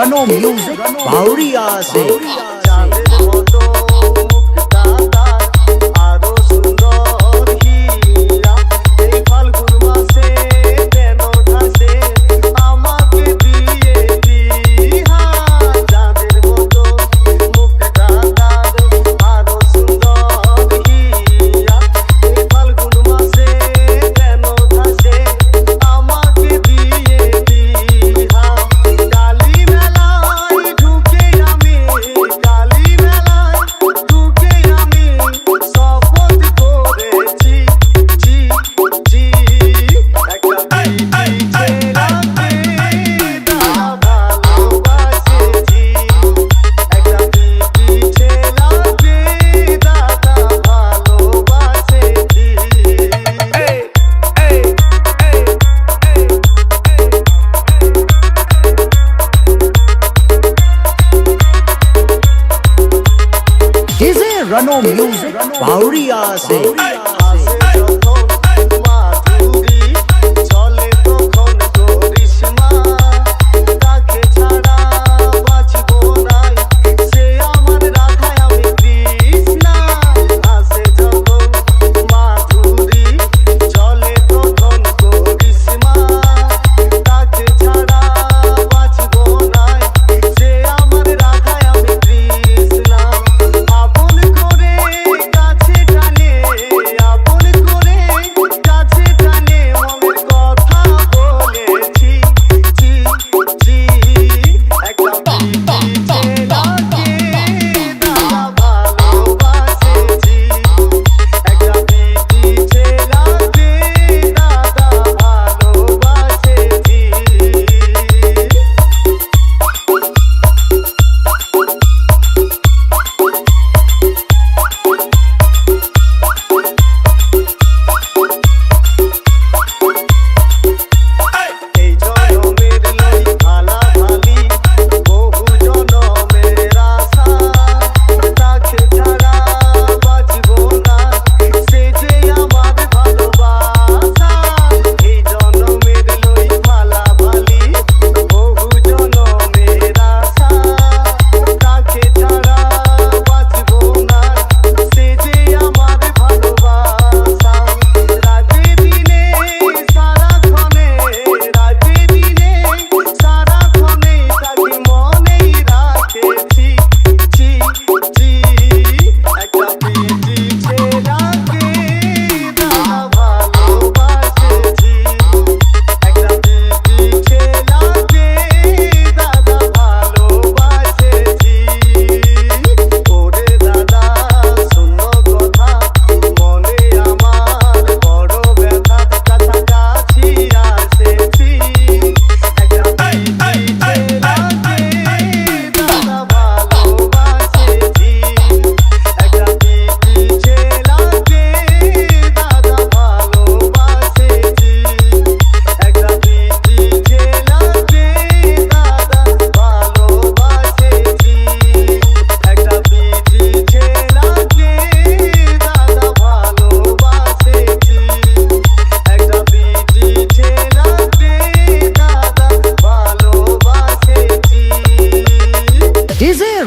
गनो म्यूजिक भावरिया से भावरिया રનો મ્યુઝિક ભાવડિયા છે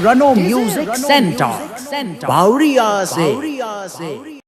रनो म्यूजिक सेंटर बावरिया से